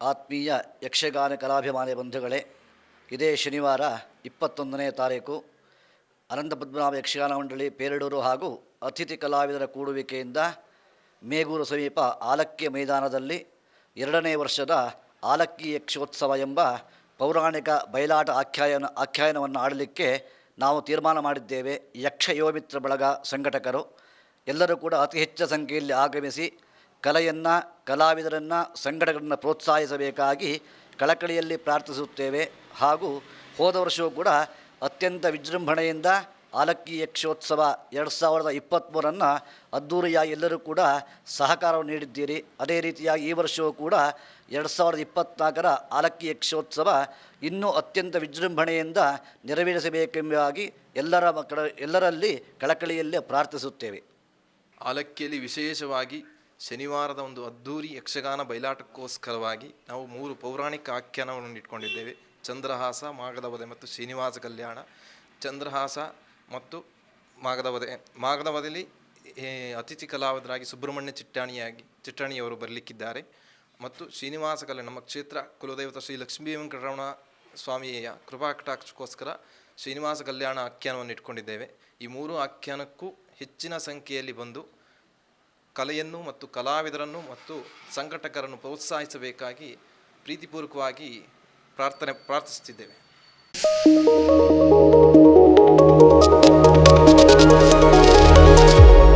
ಆತ್ಮೀಯ ಯಕ್ಷಗಾನ ಕಲಾಭಿಮಾನಿ ಬಂಧುಗಳೇ, ಇದೇ ಶನಿವಾರ ಇಪ್ಪತ್ತೊಂದನೇ ತಾರೀಕು ಅನಂತ ಪದ್ಮನಾಭ ಯಕ್ಷಗಾನ ಮಂಡಳಿ ಪೇರಡೂರು ಹಾಗೂ ಅತಿಥಿ ಕಲಾವಿದರ ಕೂಡುವಿಕೆಯಿಂದ ಮೇಗೂರು ಸಮೀಪ ಆಲಕ್ಕಿ ಮೈದಾನದಲ್ಲಿ ಎರಡನೇ ವರ್ಷದ ಆಲಕ್ಕಿ ಯಕ್ಷೋತ್ಸವ ಎಂಬ ಪೌರಾಣಿಕ ಬಯಲಾಟ ಆಖ್ಯಾಯನ ಆಖ್ಯಾಯನವನ್ನು ಆಡಲಿಕ್ಕೆ ನಾವು ತೀರ್ಮಾನ ಮಾಡಿದ್ದೇವೆ. ಯಕ್ಷ ಯುವಮಿತ್ರ ಬಳಗ ಸಂಘಟಕರು ಎಲ್ಲರೂ ಕೂಡ ಅತಿ ಹೆಚ್ಚು ಸಂಖ್ಯೆಯಲ್ಲಿ ಆಗಮಿಸಿ ಕಲೆಯನ್ನು, ಕಲಾವಿದರನ್ನು ಸಂಘಟನೆಗಳನ್ನು ಪ್ರೋತ್ಸಾಹಿಸಬೇಕಾಗಿ ಕಳಕಳಿಯಲ್ಲಿ ಪ್ರಾರ್ಥಿಸುತ್ತೇವೆ. ಹಾಗೂ ಹೋದ ವರ್ಷವೂ ಕೂಡ ಅತ್ಯಂತ ವಿಜೃಂಭಣೆಯಿಂದ ಆಲಕ್ಕಿ ಯಕ್ಷೋತ್ಸವ ಎರಡು ಸಾವಿರದ ಇಪ್ಪತ್ತ್ಮೂರನ್ನು ಅದ್ಧೂರಿಯಾಗಿ ಎಲ್ಲರೂ ಕೂಡ ಸಹಕಾರವನ್ನು ನೀಡಿದ್ದೀರಿ. ಅದೇ ರೀತಿಯಾಗಿ ಈ ವರ್ಷವೂ ಕೂಡ ಎರಡು ಸಾವಿರದ ಇಪ್ಪತ್ತ್ನಾಲ್ಕರ ಆಲಕ್ಕಿ ಯಕ್ಷೋತ್ಸವ ಇನ್ನೂ ಅತ್ಯಂತ ವಿಜೃಂಭಣೆಯಿಂದ ನೆರವೇರಿಸಬೇಕೆಂಬಾಗಿ ಎಲ್ಲರ ಎಲ್ಲರಲ್ಲಿ ಕಳಕಳಿಯಲ್ಲಿ ಪ್ರಾರ್ಥಿಸುತ್ತೇವೆ. ಆಲಕ್ಕಿಯಲ್ಲಿ ವಿಶೇಷವಾಗಿ ಶನಿವಾರದ ಒಂದು ಅದ್ಧೂರಿ ಯಕ್ಷಗಾನ ಬಯಲಾಟಕ್ಕೋಸ್ಕರವಾಗಿ ನಾವು ಮೂರು ಪೌರಾಣಿಕ ಆಖ್ಯಾನವನ್ನು ಇಟ್ಕೊಂಡಿದ್ದೇವೆ. ಚಂದ್ರಹಾಸ ಮಾಗದವದೆ ಮತ್ತು ಶ್ರೀನಿವಾಸ ಕಲ್ಯಾಣ. ಚಂದ್ರಹಾಸ ಮತ್ತು ಮಾಗದವದೆ ಮಾಗದವದಲ್ಲಿ ಅತಿಥಿ ಕಲಾವಿದರಾಗಿ ಸುಬ್ರಹ್ಮಣ್ಯ ಚಿಟ್ಟಾಣಿಯಾಗಿ, ಚಿಟ್ಟಾಣಿಯವರು ಬರಲಿಕ್ಕಿದ್ದಾರೆ. ಮತ್ತು ಶ್ರೀನಿವಾಸ ಕಲ್ಯಾಣ, ನಮ್ಮ ಕ್ಷೇತ್ರ ಕುಲದೇವತ ಶ್ರೀ ಲಕ್ಷ್ಮೀ ವೆಂಕಟರಮಣ ಸ್ವಾಮಿಯ ಕೃಪಾ ಕಟಾಕ್ಷಕ್ಕೋಸ್ಕರ ಶ್ರೀನಿವಾಸ ಕಲ್ಯಾಣ ಆಖ್ಯಾನವನ್ನು ಇಟ್ಕೊಂಡಿದ್ದೇವೆ. ಈ ಮೂರು ಆಖ್ಯಾನಕ್ಕೂ ಹೆಚ್ಚಿನ ಸಂಖ್ಯೆಯಲ್ಲಿ ಬಂದು ಕಲೆಯನ್ನು ಮತ್ತು ಕಲಾವಿದರನ್ನು ಮತ್ತು ಸಂಘಟಕರನ್ನು ಪ್ರೋತ್ಸಾಹಿಸಬೇಕಾಗಿ ಪ್ರೀತಿಪೂರ್ವಕವಾಗಿ ಪ್ರಾರ್ಥನೆ ಪ್ರಾರ್ಥಿಸುತ್ತಿದ್ದೇವೆ.